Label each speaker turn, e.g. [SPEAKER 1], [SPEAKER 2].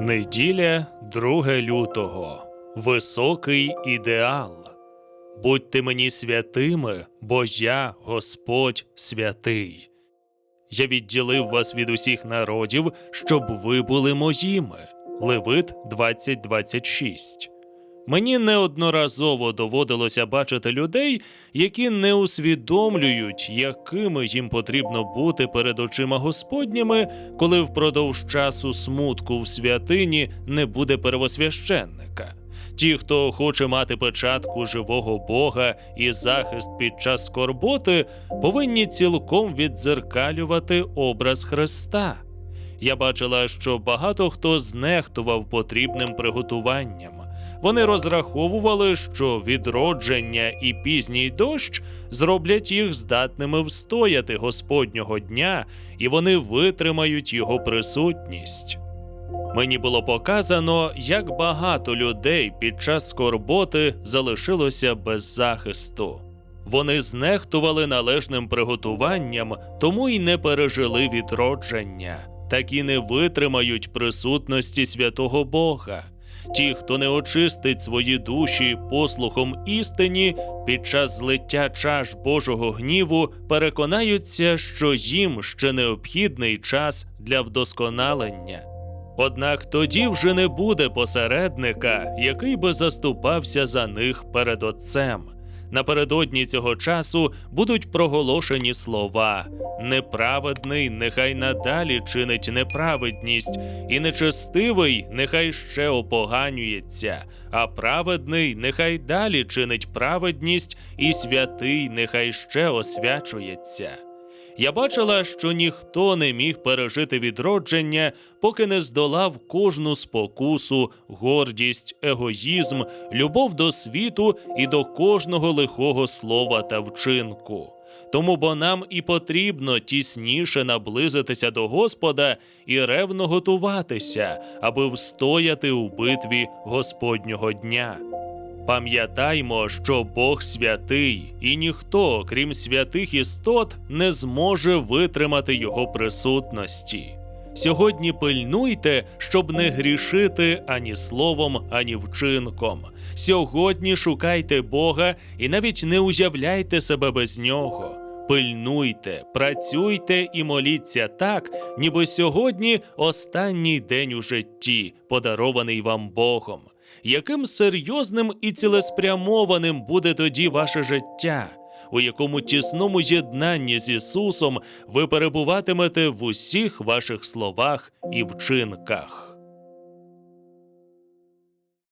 [SPEAKER 1] Неділя 2 лютого. Високий ідеал. Будьте мені святими, бо я, Господь, святий. Я відділив вас від усіх народів, щоб ви були моїми. Левит 20.26. Мені неодноразово доводилося бачити людей, які не усвідомлюють, якими їм потрібно бути перед очима Господніми, коли впродовж часу смутку в святині не буде первосвященника. Ті, хто хоче мати печатку живого Бога і захист під час скорботи, повинні цілком віддзеркалювати образ Христа. Я бачила, що багато хто знехтував потрібним приготуванням. Вони розраховували, що відродження і пізній дощ зроблять їх здатними встояти Господнього дня, і вони витримають його присутність. Мені було показано, як багато людей під час скорботи залишилося без захисту. Вони знехтували належним приготуванням, тому й не пережили відродження, так і не витримають присутності святого Бога. Ті, хто не очистить свої душі послухом істині, під час злиття чаш Божого гніву переконаються, що їм ще необхідний час для вдосконалення. Однак тоді вже не буде посередника, який би заступався за них перед Отцем. Напередодні цього часу будуть проголошені слова: неправедний нехай надалі чинить неправедність, і нечестивий нехай ще опоганюється, а праведний нехай далі чинить праведність, і святий нехай ще освячується. Я бачила, що ніхто не міг пережити відродження, поки не здолав кожну спокусу, гордість, егоїзм, любов до світу і до кожного лихого слова та вчинку. Тому бо нам і потрібно тісніше наблизитися до Господа і ревно готуватися, аби встояти у битві Господнього дня. Пам'ятаймо, що Бог святий, і ніхто, крім святих істот, не зможе витримати його присутності. Сьогодні пильнуйте, щоб не грішити ані словом, ані вчинком. Сьогодні шукайте Бога і навіть не уявляйте себе без нього. Пильнуйте, працюйте і моліться так, ніби сьогодні останній день у житті, подарований вам Богом. Яким серйозним і цілеспрямованим буде тоді ваше життя, у якому тісному єднанні з Ісусом ви перебуватимете в усіх ваших словах і вчинках.